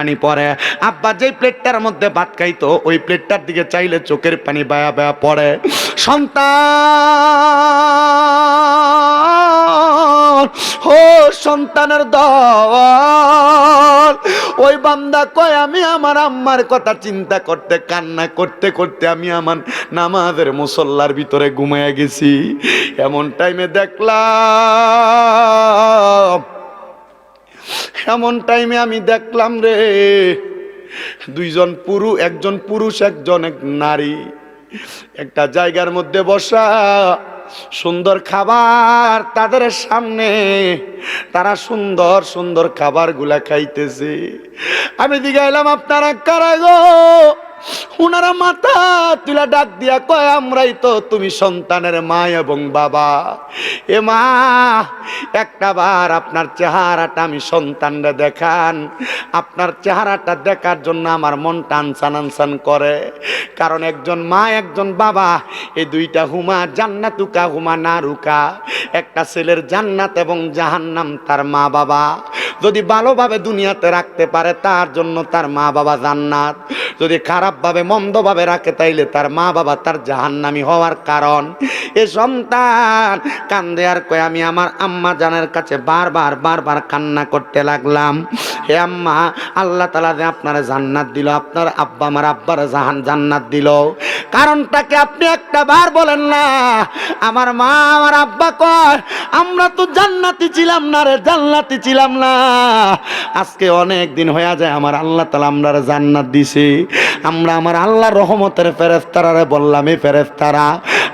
পানি পড়ে। আব্বা যেই প্লেটটার মধ্যে ভাত খাইতো, ওই প্লেটটার দিকে চাইলে চোখের পানি বায়া বায়া পড়ে। সন্তান, ও সন্তানের দল, ওই বান্দা কয়, আমি আমার আম্মার কথা চিন্তা করতে, কান্না করতে করতে আমি আমার নামাজের মুসল্লার ভিতরে ঘুমিয়ে গেছি। এমন টাইমে দেখলাম এমন টাইমে আমি দেখলাম রে, দুইজন পুরু, একজন পুরুষ, একজন এক নারী। একটা জায়গার মধ্যে বসা, সুন্দর খাবার তাদের সামনে। তারা সুন্দর সুন্দর খাবারগুলা খাইতেছে। আমি দিগাইলাম আপনারা কারা উনারা মাথা তুলা ডাক দিয়া কয়, আমরাই তো তুমি সন্তানের মা এবং বাবা। এ মা, একটা বার আপনার চেহারাটা আমি সন্তানরা দেখান। আপনার চেহারাটা দেখার জন্য আমার মন টানসান আনসান করে। কারণ একজন মা, একজন বাবা এই দুইটা হুমা জান্নাতুকা, হুমা নারুকা। একটা ছেলের জান্নাত এবং জাহান্নাম তার মা বাবা। যদি ভালোভাবে দুনিয়াতে রাখতে পারে, তার জন্য তার মা বাবা জান্নাত। যদি খারাপভাবে, মন্দভাবে রাখে, তাইলে তার মা বাবা তার জাহান্নামি হওয়ার কারণ। এ সন্তান কান্দে আর কয়ে, আমি আমার আম্মা জানের কাছে বারবার বারবার কান্না করতে লাগলাম। হে আম্মা, আল্লাহ তালা যে আপনার জান্নাত দিল, আপনার আব্বা আমার আব্বার জাহান জান্নাত দিল। কারণটাকে আপনি একটা বার বলেন না? আমার মা, আমার আব্বা কয়, আমরা তো জান্নাতি ছিলাম না রে, জান্নাতি ছিলাম না। আজকে অনেক দিন হয়ে যায়, আমার আল্লাহ তালা আমরা জান্নাত দিছে। আমরা আমার আল্লাহ রহমতের ফেরেস্তারারে বললাম ফেরেস্তারা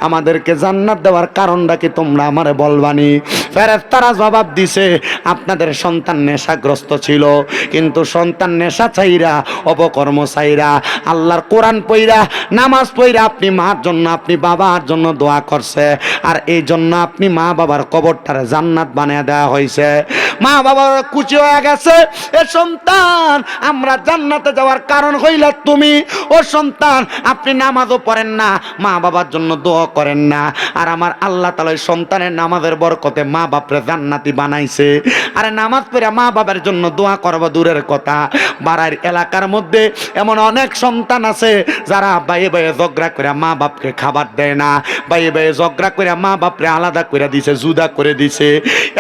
আমাদেরকে জান্নাত দেওয়ার কারণটা কি তোমরা আমারে বলবানি? ফেরেস্তারা জবাব দিছে, আপনাদের সন্তান নেশাগ্রস্ত ছিল, কিন্তু সন্তান নেশা চাইরা অপকর্ম চাইরা আল্লাহর কোরআন পইরা, নামাজ পইরা আপনি মার জন্য, আপনি বাবার জন্য দোয়া করছে, আর এই জন্য আপনি মা বাবার কবরটারে জান্নাত বানিয়ে দেওয়া হয়েছে মা বাবার খুশি হয়ে গেছে। এ সন্তান, আমরা জান্নাতে যাওয়ার কারণ হইল তুমি। ও সন্তান, আপনি নামাজও পড়েন না মা বাবার জন্য দোয়া করেন না। আর আমার আল্লাহ তালা সন্তানের নামাজের বরকতে মা বাপরে জান্নাতি বানাইছে। আরে নামাজ পড়ে মা বাবার জন্য দোয়া করব দূরের কথা। বাড়ার এলাকার মধ্যে এমন অনেক সন্তান আছে যারা বাইয়ে বাইয়ে ঝগড়া করে মা বাপকে খাবার দেয় না। বাইয়ে বাইয়ে ঝগড়া করে মা বাপরে আলাদা করে দিছে, জুদা করে দিছে।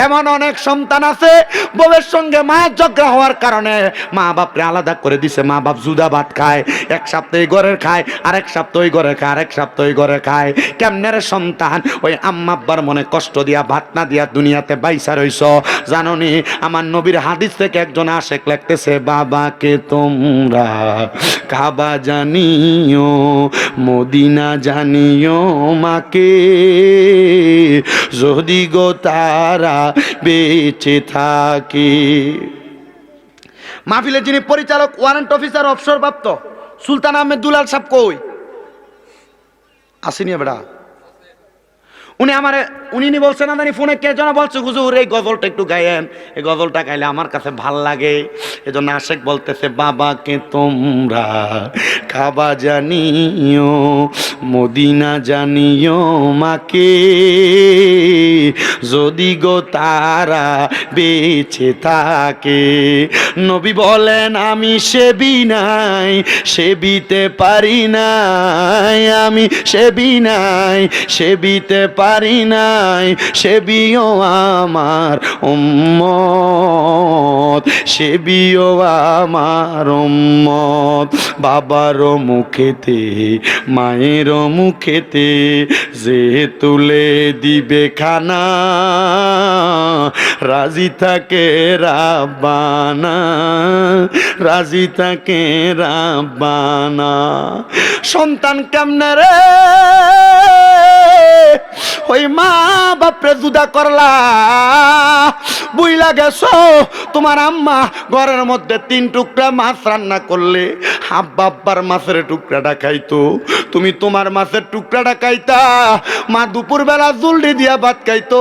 এমন অনেক সন্তান আছে বউয়ের সঙ্গে মায়ের ঝগড়া হওয়ার কারণে মা বাপরে আলাদা করে দিছে, মা বাপ জুদা ভাত খায়, এক সপ্তাহ ঘরের খায়, আরেক সপ্তাহ ওই ঘরে খায়, আরেক সপ্তাহ ওই ঘরে খায়। কেমনে রে সন্তান? ওই আম্মা আব্বার মনে কষ্ট দিয়া, ভাত না দিয়া দুনিয়াতে বাইসা রইছ। জাননি, আমার নবীর হাদিস থেকে একজন আশেক লাগতেছে বাবাকে তোমরা কাবা জানিও, মদিনা জানিও মাকে, যদি গো তারা বেঁচে থাকে। মাহফিলের যিনি পরিচালক ওয়ারেন্ট অফিসার অবসরপ্রাপ্ত সুলতান আহমেদ দুলাল সাহেব কই? আসিনি বেড়া। উনি আমার, উনি নি বলছেন না জানি ফোনে কে যেন বলছে? হুজুর, এই গজলটা একটু গায়েন। এই গজলটা গাইলে আমার কাছে ভালো লাগে। এজন্য আশেক বলতেছে বাবাকে তোমরা? খাবা জানিও, মদিনা জানিও মাকে। যদি গো তারা বেঁচে থাকে, নবী বলেন, আমি সেবি নাই, সেবিতে পারি নাই, আমি সেবি নাই, সেবিতে পারি নাই সেবিও আমার উম্মত সেবিও আমার উম্মত। বাবারও মুখেতে, মায়ের মুখেতে যে তুলে দিবে খানা, রাজি থাকে রাব্বানা, রাজি থাকে রাব্বানা। সন্তান কেমনে রে? ওই মা বাপরে জুদা করলা। বুইলা গেছো? তোমার আম্মা ঘরের মধ্যে তিন টুকরা মাছ রান্না করলে আব্বা আব্বার মাছের টুকরাটা খাইতো। তুমি তোমার মাছের টুকরাটা খাইতা। মা দুপুরবেলা জুলডি দিয়া ভাত খাইতো।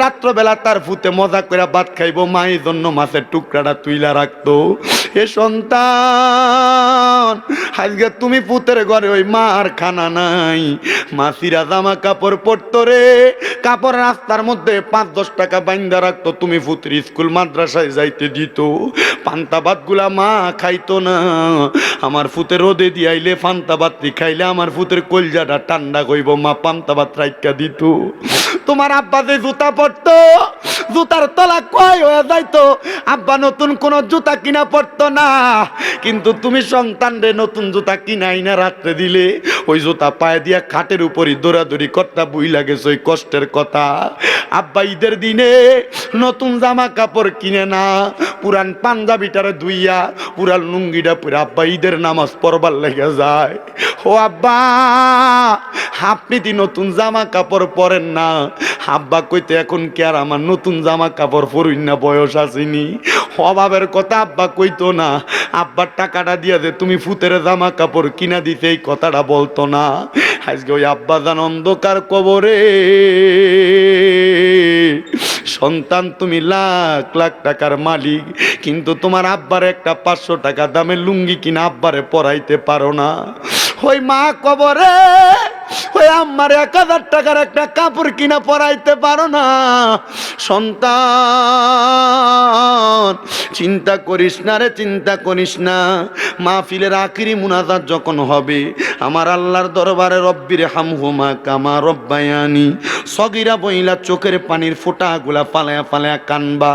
রাত্রবেলা তার ফুতে মজা করে ভাত খাইবো। মা এই জন্য মাছের টুকরাটা তুইলা রাখতো। হে সন্তান, আজকে তুমি পুতের ঘরে ওই মার খানা নাই। মাসিরা জামা কাপড় পরতো রে কাপড় রাস্তার মধ্যে পাঁচ দশ টাকা বাইন্দা রাখতো। তুমি পুত্র স্কুল, মাদ্রাসায় যাইতে দিত। পান্তা ভাতগুলা মা খাইতো না। আমার ফুতে রোদে দিয়াইলে পান্তা ভাত খাইলে আমার ফুতের কলজাটা ঠান্ডা কইব। মা পান্তা ভাত রাইকা দিত। তোমার আব্বা যে জুতা পরতো, জুতার তলা কয় হয়ে যাইতো। আব্বা নতুন কোন জুতা কিনা পড়তো না। কিন্তু তুমি সন্তান রে, নতুন জুতা কিনাই না রাত্রে দিলে। ওই জুতা পায়ে দিয়া খাটের উপরই দৌড়াদৌড়ি করতা বুই লাগেছে ওই কষ্টের কথা। আব্বা ঈদের দিনে নতুন জামা কাপড় কিনে না, পুরান পাঞ্জাবিটারে ধুইয়া পুরান লুঙ্গিটা পুরা আব্বা ঈদের নামাজ পড়বার লেগে যায়। ও আব্বা, আপনি দি নতুন জামা কাপড় পরেন না। আব্বা কইতে, এখন কি আর আমার নতুন জামা কাপড় পরুন না, বয়স আসেনি? অভাবের কথা আব্বা কইতো না। আব্বার টাকাটা দিয়া দে তুমি ফুতের জামা কাপড় কিনা দিতে এই কথাটা বলতো না। আজকে ওই আব্বা জান অন্ধকার কবরে। সন্তান, তুমি লাখ লাখ টাকার মালিক, কিন্তু তোমার আব্বার একটা পাঁচশো টাকা দামের লুঙ্গি কিনা আব্বারে পড়াইতে পারো না। ওই মা কবরে, ওই আম্মার এক হাজার টাকার একটা কাপড় কিনা পরাইতে পারো না। সন্তান, চিন্তা করিস না রে, চিন্তা করিস না। মাহফিলের আখিরি মুনাজাত যখন হবে, আমার আল্লাহর দরবারে রব্বির হামহুমা কামা রব্বায়ানি। সগিরা বইলা চোখের পানির ফোঁটাগুলা পালায়া পালায়া কানবা।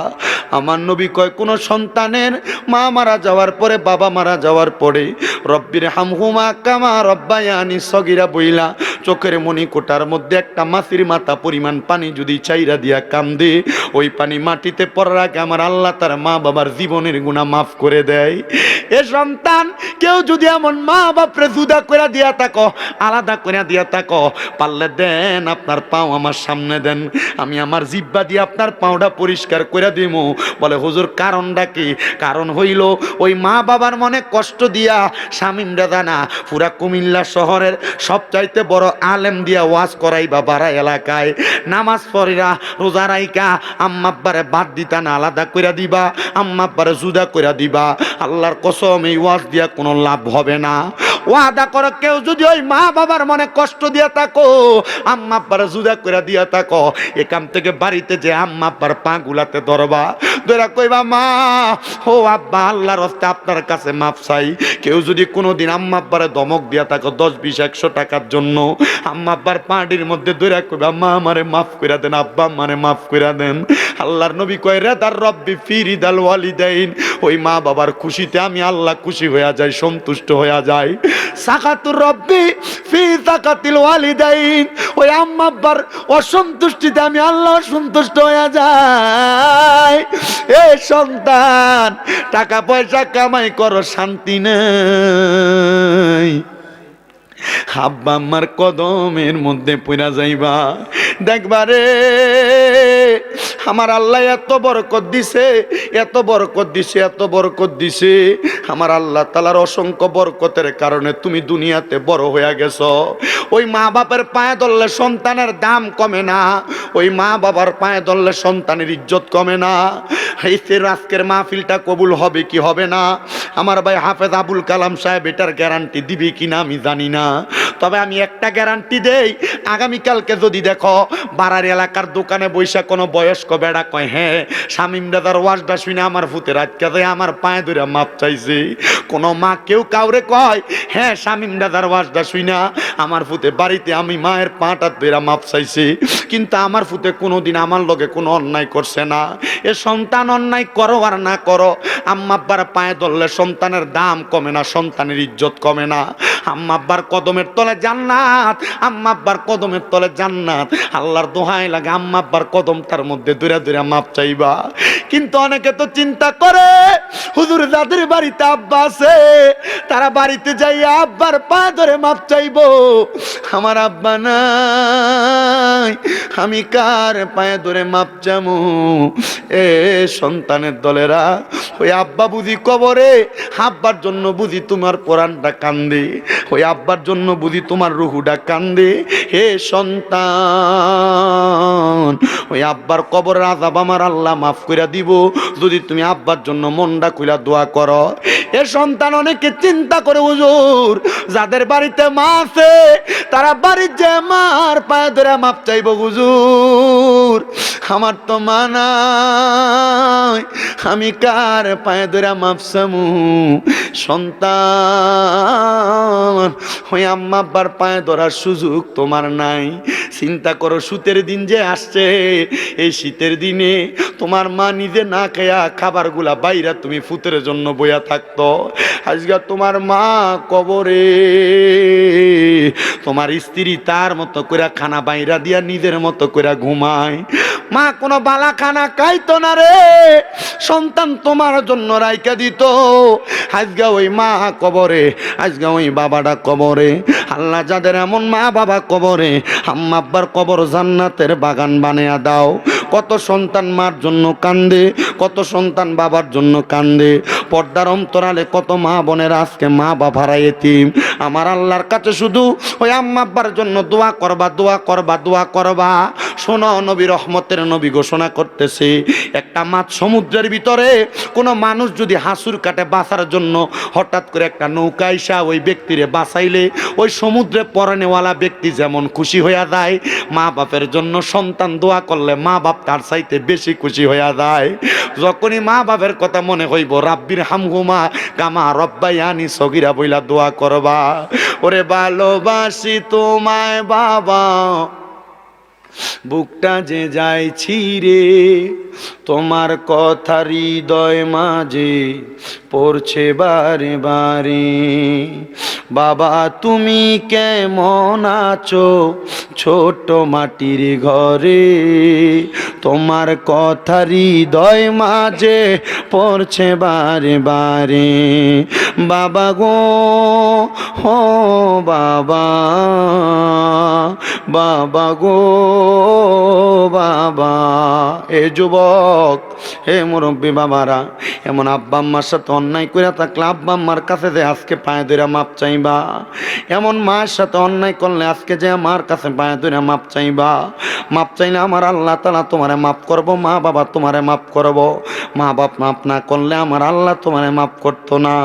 আমার নবী কয়, কোনো সন্তানের মা মারা যাওয়ার পরে, বাবা মারা যাওয়ার পরে রব্বির হামহুমা কামা রব্বায়ানি সগিরা বইলা চোখের মনি কোটার মধ্যে একটা মাছির মাথা পরিমাণ পানি যদি চাইরা দিয়া কান্দে ওই পানি মাটিতে পড়ার আগে আমার আল্লাহ তার মা বাবার জীবনের গুণা মাফ করে দেয়। এ সন্তান, কেউ যদি এমন মা বাপরে জুদা করে দিয়া থাকো, আলাদা করে দিয়া থাকো, পারলে দেন আপনার পাও আমার সামনে দেন। আমি আমার জিব্বা দিয়ে আপনার পাওটা পরিষ্কার করে দিব বলে, হুজুর, কারণটা কি? কারণ হইল, ওই মা বাবার মনে কষ্ট দিয়া স্বামীমরা জানা, পুরা কুমিল্লা শহরের সবচাইতে বড় আলেম দিয়া ওয়াজ করাইবা বাড়া এলাকায়। নামাজ পড়িরা রোজা রাইকা আম্মাব্বারে বাদ দিতা না, আলাদা কইরা দিবা। আম্মাব্বারে জুদা কইরা দিবা। আল্লাহর কসম, এই ওয়াজ দিয়া কোনো লাভ হবে না। ওয়াদা করো, কেউ যদি ওই মা বাবার মনে কষ্ট দিয়া থাকো, আম্মা আব্বার জুদা করে দিয়া থাকো, এখান থেকে বাড়িতে যে আম্মা আব্বার পা গুলাতে ধরবা। ধরা কইবা, মা, ও আব্বা, আল্লাহর হস্তে আপনার কাছে মাপ চাই। কেউ যদি কোনোদিন আম্মা আব্বারে ধমক দিয়া থাকো দশ, বিশ, একশো টাকার জন্য, আম্মা আব্বার পাটির মধ্যে ধরে কইবা, মা, আমারে মাফ করে দেন, আব্বা আমারে মাফ করে দেন। আল্লাহর নবী কয়, রেদার রব্বি ফিরিদাল ওয়ালিদাইন। ওই মা বাবার খুশিতে আমি আল্লাহ খুশি হইয়া যাই, সন্তুষ্ট হইয়া যাই। সাকাতুর রব্বি ফি সাকাতিল ওয়ালিদাইন। ওই আম্মা আব্বার অসন্তুষ্টিতে আমি আল্লাহ সন্তুষ্ট হইয়া যাই। এ সন্তান, টাকা পয়সা কামাই করো, শান্তি নেই। আব্বা আমার কদমের মধ্যে পড়া যাইবা। দেখবা রে, আমার আল্লাহ এত বরকত দিছে, এত বরকত দিছে, এত বরকত দিছে। আমার আল্লাহ তালার অসংখ্য বরকতের কারণে তুমি দুনিয়াতে বড় হয়ে গেছ। ওই মা বাবার পায়ে ধরলে সন্তানের দাম কমে না, ওই মা বাবার পায়ে ধরলে সন্তানের ইজ্জত কমে না। এই সে আজকের মাহফিলটা কবুল হবে কি হবে না? আমার ভাই হাফেজ আবুল কালাম সাহেব, এটার গ্যারান্টি দিবে কি না আমি জানি না। তবে আমি একটা গ্যারান্টি দেই, আগামীকালকে যদি দেখো বাড়ার এলাকার দোকানে বৈশা কোনো বয়স্ক বেড়া কয় হ্যাঁ শামিম দাদার ওয়াজটা শুনে আমার ভূতের আজকে দেয় আমার পায়ে ধরে মাপ চাইছে। কোনো মা কেউ কাউরে কয় হ্যাঁ শামিম দাদার ওয়াজটা শুনা আমার ফুতে বাড়িতে আমি মায়ের পাটা ধরে মাপ চাইছি। কিন্তু আমার ফুতে কোনোদিন আমার লগে কোনো অন্যায় করছে না। এ সন্তান অন্যায় করো আর না করো, আম্মা আব্বার পায়ে ধরলে সন্তানের দাম কমে না, সন্তানের ইজ্জত কমে না। আম্মা আব্বার কদমের তলে জান্নাত, আম্মা আব্বার কদমের তলে জান্নাত। আল্লাহর দোহাই লাগে আম্মা আব্বার কদম তার মধ্যে দূরে দূরে মাপ চাইবা। কিন্তু অনেকে তো চিন্তা করে, হুজুর যাদের বাড়িতে আব্বা আছে, তারা বাড়িতে যাই আব্বার পা ধরে মাপ চাইব। আমার আব্বা নাই, আমি কার পায়ে ধরে মাপ যাব এ সন্তানের দলেরা, ওই আব্বা বুঝি কবরে, আব্বার জন্য বুঝি তোমার কোরআনটা কান্দে। ওই আব্বার জন্য বুঝি তোমার রুহুটা কান্দে। হে সন্তান, ওই আব্বার কবরের আজাব আমার আল্লাহ মাফ করে দিব। যদি তুমি আব্বার জন্য মনটা খুলা দোয়া করো। এ সন্তান অনেকে চিন্তা করে, হুজুর, যাদের বাড়িতে মা আছে, তারা বাড়ির যে মার পায়ে ধরে মাপ চাইব, হুজুর। আমার তো মা নাই, আমি কার পায়ে ধরে মাপ চামু? সন্তান ওই আম্মা আব্বার পায়ে ধরার সুযোগ তোমার নাই। চিন্তা করো শীতের দিন যে আসছে। এই শীতের দিনে তোমার মা নিজে না খেয়া খাবারগুলা বাইরা তুমি ফুতের জন্য বইয়া থাকতো। আজকে তোমার মা কবরে। তোমার স্ত্রী তার মতো করে খানা বাইরা দিয়া নিজের মতো করে ঘুমায়। মা, কোনো বালা খানা খাইতো না রে। সন্তান তোমার জন্য রাইকা দিত। আজকে ওই মা কবরে আজকে ওই বাবাটা কবরে, আল্লাহ যাদের এমন মা বাবা কবরে, আম্মা আব্বার কবর জান্নাতের বাগান বানিয়ে দাও। কত সন্তান মার জন্য কান্দে, কত সন্তান বাবার জন্য কান্দে। পর্দার অন্তরালে কত মা বোনের আজকে মা বাবারা এতিম। আমার আল্লাহর কাছে শুধু ওই আম্মা আব্বার জন্য দোয়া করবা দোয়া করবা দোয়া করবা। শোনো, নবী রহমতের নবী ঘোষণা করতেছে, একটা মাছ সমুদ্রের ভিতরে কোনো মানুষ যদি হাসুর কাটে বাঁচার জন্য হঠাৎ করে একটা নৌকা আইসা ওই ব্যক্তিরে বাঁচাইলে, ওই সমুদ্রে পরানেওয়ালা ব্যক্তি যেমন খুশি হইয়া যায়, মা বাপের জন্য সন্তান দোয়া করলে মা বাপ তার চাইতে বেশি খুশি হইয়া যায়। যখনই মা বাপের কথা মনে হইব, রাব্বির হামহুমা কামা রব্বাই আনি সগিরা বইলা দোয়া করবা। ওরে ভালোবাসি তোমায় বাবা। বুকটা যে যায় ছিঁড়ে, তোমার কথা হৃদয় মাঝে পড়ছে বারে বারে। বাবা, তুমি কেমন আছো ছোট মাটির ঘরে? তোমার কথা হৃদয় মাঝে পড়ছে বারে বারে। বাবা গো হো বাবা বাবা গো, বাবা। এ যুবক হে মুরব্বী বাবারা, এমন আব্বা আম্মার সাথে অন্যায় করে থাকলে আব্বা আম্মার কাছে যে আজকে পায়ে ধরে মাপ চাইবা? এমন মায়ের সাথে অন্যায় করলে আজকে যে আমার কাছে পায়ে ধরে মাপ চাইবা? মাপ চাইলে আমার আল্লাহ তালা তোমারে মাপ করব, মা বাবা তোমারে মাপ করব। মা বাপ মাপ না করলে আমার আল্লাহ তোমারে মাপ করতো না।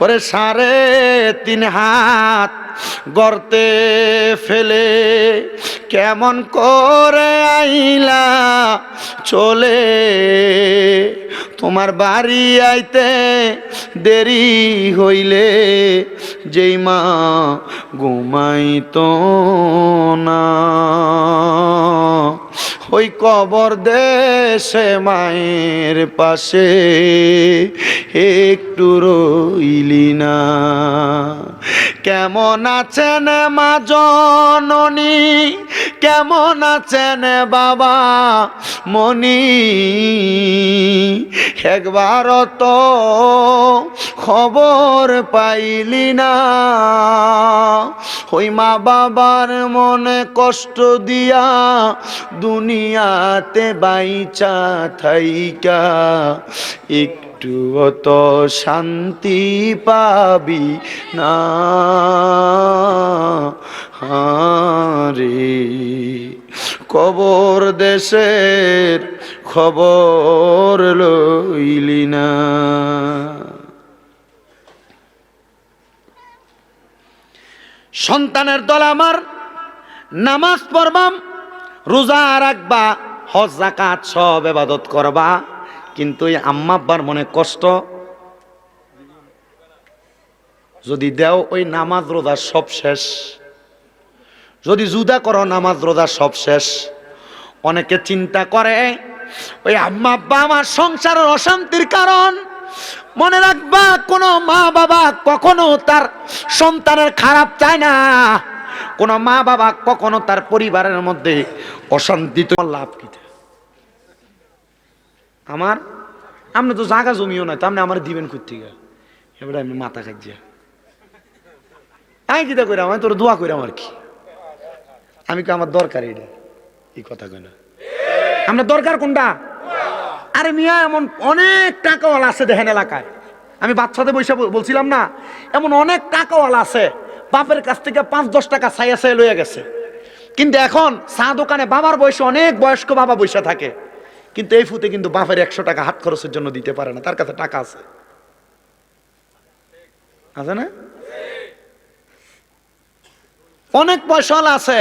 ওরে সাড়ে তিন হাত গর্তে ফেলে, কেমন করে আইলা চলে? তোমার বাড়ি আইতে দেরি হইলে, যেই মা ঘুমাইতো না। ওই কবর দেশে মায়ের পাশে একটু রইলি না। কেমন আছেন মা জননী? কেমন আছেন বাবা মনি একবার তো খবর পাইলি না। ওই মা বাবার মনে কষ্ট দিয়া দুনিয়াতে বাইচা থাইকা। একটু তো শান্তি পাবি না। হারে, কবর দেশের খবর লইলি না। সন্তানের দল আমার, নামাজ পড়বাম, রোজা রাখবা, হজ জাকাত সব এবাদত করবা। কিন্তু এই আম্মা আব্বার মনে কষ্ট। যদি দেও ওই নামাজ রোজা সব শেষ। যদি জুদা করো নামাজ রোজা সব শেষ। অনেকে চিন্তা করে, ওই আম্মা আব্বা আমার সংসারের অশান্তির কারণ। মনে রাখবা, কোনো মা বাবা কখনো তার সন্তানের খারাপ চায় না। কোনো মা বাবা কখনো তার পরিবারের মধ্যে অশান্তি তো লাভ কি? আমার? আপনি তো জাগা জমিও নাই তো আপনি আমার দিবেন কোথেকে এবারে আমি মাথা খাইছি আমি কিতা কইরাম আমি তোর দোয়া কইরাম আর কি। আমি কি আমার দরকার এটা এই কথা কই না। আমরা দরকার কোনটা আরে মিয়া, এমন অনেক টাকাওয়ালা আছে দেখেন এলাকায়। আমি বাচ্চাদের বসে বলছিলাম না, এমন অনেক টাকাওয়ালা আছে, বাপের কাছ থেকে পাঁচ, দশ টাকা ছাইয়া ছাইয়া লইয়া গেছে। কিন্তু এখন চা দোকানে বাবার বয়সে অনেক বয়স্ক বাবা বসে থাকে। কিন্তু এই ফুতে কিন্তু বাপের একশো টাকা হাত খরচের জন্য দিতে পারে না, তার কাছে টাকা আছে। আছে না? অনেক পয়সাওয়ালা আছে।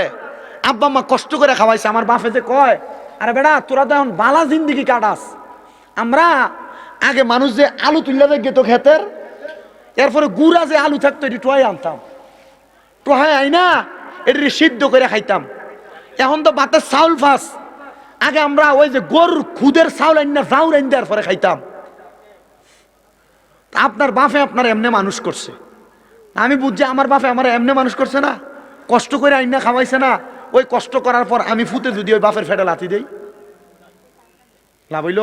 আব্বা মা কষ্ট করে খাওয়াইছে, আমার বাপে যে কয়, আরে বেড়া, তোরা তো এখন বালা জিন্দিগি কাটাস। আমরা আগে মানুষ যে আলু তুললে গেত ক্ষেতের, এরপরে গুড়া যে আলু থাকতো, এটি টোয়াই আনতাম। টোহাই আইনা এটি সিদ্ধ করে খাইতাম। এখন তো বাতের চাউল ফাঁস। আগে আমরা ওই যে গরুর খুদের চাউল আইনা, চাউল আইন দেওয়ার পরে খাইতাম। আপনার বাপে আপনার এমনি মানুষ করছে। আমি বুঝছি আমার বাপে আমার এমনি মানুষ করছে না। কষ্ট করে আইনা খাওয়াইছে না। ওই কষ্ট করার পর আমি ফুতে যদি ওই বাপের ফেটে লাথি দেই। লাভ হইল?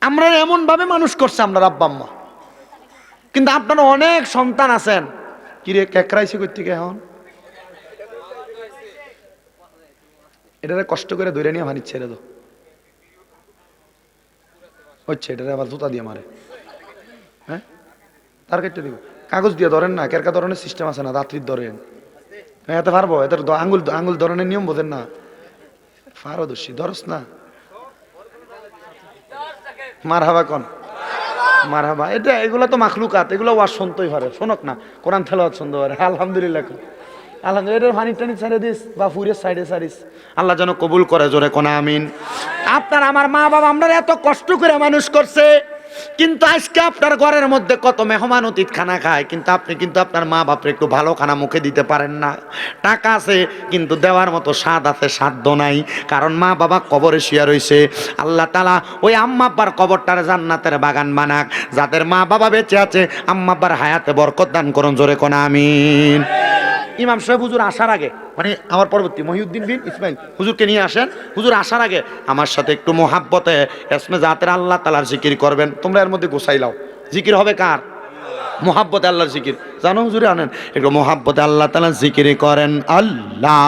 আমরা এমন ভাবে মানুষ করছে আমরা আব্বাম্মা কিন্তু আপনারা অনেক সন্তান আছেন। কিরে কেকরাইছে করতে এখন? এটারে কষ্ট করে ধরে নিয়ে আমার ছেড়ে দো হচ্ছে, এটারে আবার জুতা দিয়ে মারে। হ্যাঁ? তার কেটে দিব। কাগজ দিয়ে ধরেন না, কেরকা ধরনের সিস্টেম আছে না রাত্রির ধরেন। হ্যাঁ এতে পারব এদের দ- আঙ্গুল আঙ্গুল ধরনের নিয়ম বোঝেন না। পারদর্শী, ধরস না। মার হাবা কন? মার হাবা এটা, এগুলো তো মাখলুকাত, এগুলো ওয়াজ শুনতেই পারে, শোনক না। কোরআন তেলাওয়াত শুনতে পারে। আলহামদুলিল্লাহ আলহামদুলিল্লাহ এটার পানি টানি ছেড়ে দিস, বা ফুরের সাইডে সারিস। আল্লাহ যেন কবুল করে, জোরে কোনা আমিন। আপনার আমার মা বাবা আমরা এত কষ্ট করে মানুষ করছে, কিন্তু আজকে আপনার ঘরের মধ্যে কত মেহমান অতীত খানা খায়, কিন্তু আপনি কিন্তু আপনার মা বাপরে একটু ভালো খানা মুখে দিতে পারেন না। টাকা আছে, কিন্তু দেওয়ার মতো স্বাদ আছে, সাধ্য নাই, কারণ মা বাবা কবরে শুয়ে রয়েছে আল্লাহ তালা ওই আম্মা আব্বার কবরটার জান্নাতের বাগান বানাক, যাদের মা বাবা বেঁচে আছে আম্মা আব্বার হায়াতে বরকত দান করুন, জোরে কোনা আমিন। ইমাম সাহেব হুজুর আসার আগে মানে আমার পরবর্তী মহিউদ্দিন বিন ইসমাইল হুজুরকে নিয়ে আসেন, হুজুর আসার আগে আমার সাথে একটু মোহাব্বতে এসমে জাতের আল্লাহ তালার জিকির করবেন। তোমরা এর মধ্যে গোসাইলাও জিকির হবে কার? মোহাব্বতে আল্লাহর জিকির। জানো হুজুরে আনেন, একটু মোহাব্বতে আল্লাহ তালা জিকির করেন, আল্লাহ।